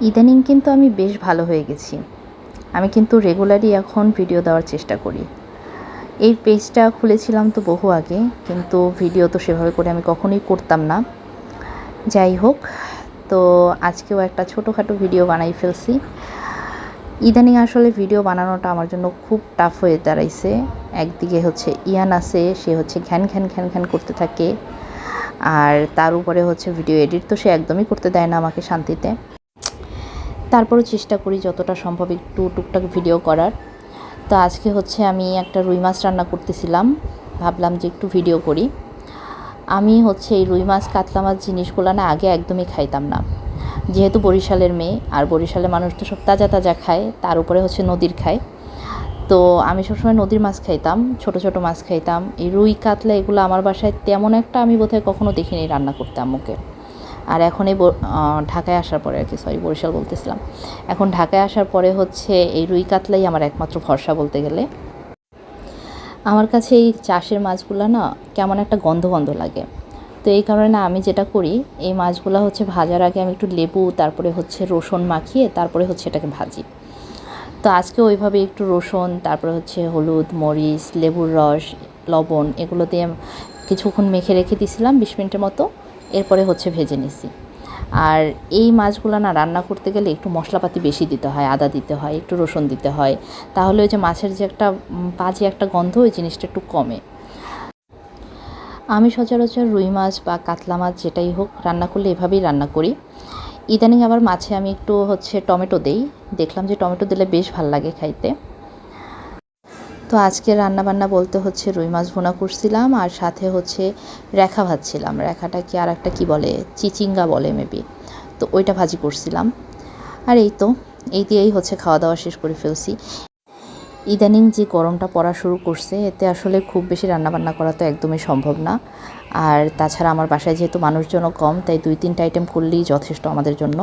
ইদানিং কিন্তু আমি বেশ ভালো হয়ে গেছি। আমি কিন্তু রেগুলারই এখন ভিডিও দেওয়ার চেষ্টা করি। এই পেজটা খুলেছিলাম তো বহু আগে, কিন্তু ভিডিও তো সেভাবে করে আমি কখনোই করতাম না। যাই হোক, তো আজকেও একটা ছোটোখাটো ভিডিও বানাই ফেলছি। ইদানিং আসলে ভিডিও বানানোটা আমার জন্য খুব টাফ হয়ে দাঁড়াইছে। একদিকে হচ্ছে ইয়ান আছে, সে হচ্ছে ঘ্যান ঘ্যান ঘ্যান ঘ্যান করতে থাকে। আর তার উপরে হচ্ছে ভিডিও এডিট তো সে একদমই করতে দেয় না আমাকে শান্তিতে। তারপরও চেষ্টা করি যতটা সম্ভব একটু টুকটাক ভিডিও করার। তো আজকে হচ্ছে আমি একটা রুই মাছ রান্না করতেছিলাম, ভাবলাম যে একটু ভিডিও করি। আমি হচ্ছে এই রুই মাছ, কাতলা মাছ জিনিসগুলো না আগে একদমই খাইতাম না। যেহেতু বরিশালের মেয়ে, আর বরিশালের মানুষ তো সব তাজা তাজা খায়, তার উপরে হচ্ছে নদীর খায়। তো আমি সবসময় নদীর মাছ খাইতাম, ছোট ছোট মাছ খাইতাম। এই রুই, কাতলা এগুলো আমার বাসায় তেমন একটা আমি বোধহয় কখনো দেখিনি রান্না করতে আম্মুকে। আর এখন এই ঢাকায় আসার পরে আর কি সরি বরিশাল বলতেছিলাম। এখন ঢাকায় আসার পরে হচ্ছে এই রুই কাতলাই আমার একমাত্র ভরসা বলতে গেলে। আমার কাছে এই চাষের মাছগুলো না কেমন একটা গন্ধ গন্ধ লাগে। তো এই কারণে আমি যেটা করি, এই মাছগুলো হচ্ছে ভাজার আগে আমি একটু লেবু, তারপরে হচ্ছে রসুন মাখিয়ে তারপরে হচ্ছে এটাকে ভাজি। তো আজকে ওইভাবে একটু রসুন, তারপরে হচ্ছে হলুদ, মরিচ, লেবুর রস, লবণ এগুলো দিয়ে কিছুক্ষণ মেখে রেখে দিয়েছিলাম বিশ মিনিটের মতো। এরপরে হচ্ছে ভেজে নিছি। আর এই মাছগুলো না রান্না করতে গেলে একটু মশলাপাতি বেশি দিতে হয়, আদা দিতে হয়, একটু রসুন দিতে হয়। তাহলে ওই যে মাছের যে একটা বাজে একটা গন্ধ, ওই জিনিসটা একটু কমে। আমি সচরাচর রুই মাছ বা কাতলা মাছ যেটাই হোক রান্না করলে এভাবেই রান্না করি। ইদানিং আবার মাছে আমি একটু হচ্ছে টমেটো দেই। দেখলাম যে টমেটো দিলে বেশ ভালো লাগে খাইতে। তো আজকে রান্না বান্না বলতে হচ্ছে রুই মাছ ভুনা করছিলাম আর সাথে হচ্ছে রেখা ভাজছিলাম। রেখাটা কি আর একটা কী বলে? চিচিঙ্গা বলে মেবি তো ওইটা ভাজি করছিলাম। আর এই তো, এই দিয়েই হচ্ছে খাওয়া দাওয়া শেষ করে ফেলছি। ইদানিং যে গরমটা পড়া শুরু করছে, এতে আসলে খুব বেশি রান্নাবান্না করা তো একদমই সম্ভব না। আর তাছাড়া আমার বাসায় যেহেতু মানুষজনও কম, তাই দুই তিনটা আইটেম করলেই যথেষ্ট আমাদের জন্য।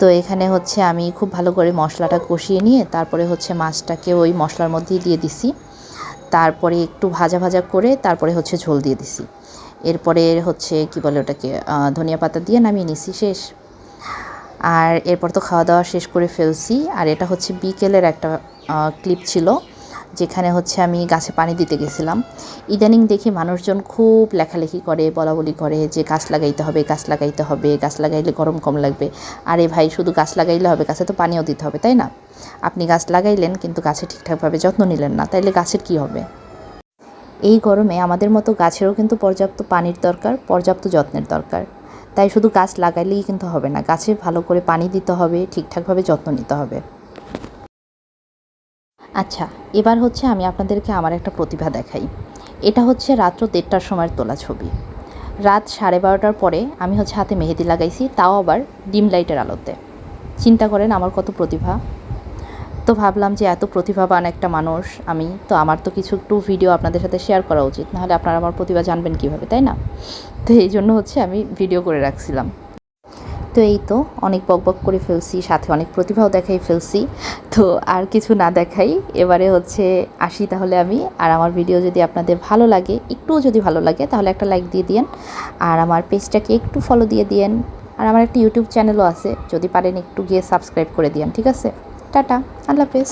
তো এখানে হচ্ছে আমি খুব ভালো করে মশলাটা কষিয়ে নিয়ে তারপরে হচ্ছে মাছটাকে ওই মশলার মধ্যেই দিয়ে দিছি। তারপরে একটু ভাজা ভাজা করে তারপরে হচ্ছে ঝোল দিয়ে দিছি। এরপরে হচ্ছে কি বলে ওটাকে ধনিয়া পাতা দিয়ে নামিয়ে নিছি শেষ। আর এরপর তো খাওয়া দাওয়া শেষ করে ফেলছি। আর এটা হচ্ছে বিকেলের একটা ক্লিপ ছিল। যেখানে হচ্ছে আমি গাছে পানি দিতে গেছিলাম। ইদানিং দেখি মানুষজন খুব লেখালেখি করে বলা বলি করে যে গাছ লাগাইতে হবে, গাছ লাগাইতে হবে, গাছ লাগাইলে গরম কম লাগবে। আরে ভাই, শুধু গাছ লাগাইলে হবে, গাছে তো পানিও দিতে হবে, তাই না? আপনি গাছ লাগাইলেন কিন্তু গাছে ঠিকঠাকভাবে যত্ন নিলেন না, তাইলে গাছের কি হবে? এই গরমে আমাদের মতো গাছেরও কিন্তু পর্যাপ্ত পানির দরকার, পর্যাপ্ত যত্নের দরকার। তাই শুধু গাছ লাগাইলেই কিন্তু হবে না, গাছে ভালো করে পানি দিতে হবে, ঠিকঠাকভাবে যত্ন নিতে হবে। আচ্ছা এবার হচ্ছে আমি আপনাদেরকে আমার একটা প্রতিভা দেখাই। এটা হচ্ছে রাত্র দেড়টার সময়ের তোলা ছবি। রাত সাড়ে বারোটার পরে আমি হচ্ছে হাতে মেহেদি লাগাইছি, তাও আবার ডিম লাইটের আলোতে। চিন্তা করেন আমার কত প্রতিভা। তো ভাবলাম যে এত প্রতিভাবান একটা মানুষ আমি, তো আমার তো কিছু একটু ভিডিও আপনাদের সাথে শেয়ার করা উচিত। নাহলে আপনারা আমার প্রতিভা জানবেন কীভাবে, তাই না? তো এই জন্য হচ্ছে আমি ভিডিও করে রাখছিলাম। তো এই তো, অনেক বক বক করে ফেলছি, সাথে অনেক প্রতিভাও দেখাই ফেলছি। তো আর কিছু না দেখাই, এবারে হচ্ছে আসি তাহলে আমি। আর আমার ভিডিও যদি আপনাদের ভালো লাগে, একটুও যদি ভালো লাগে, তাহলে একটা লাইক দিয়ে দিয়েন। আর আমার পেজটাকে একটু ফলো দিয়ে দিয়েন। আর আমার একটা ইউটিউব চ্যানেলও আছে, যদি পারেন একটু গিয়ে সাবস্ক্রাইব করে দিয়েন, ঠিক আছে? টাটা, আল্লাহ হাফেজ।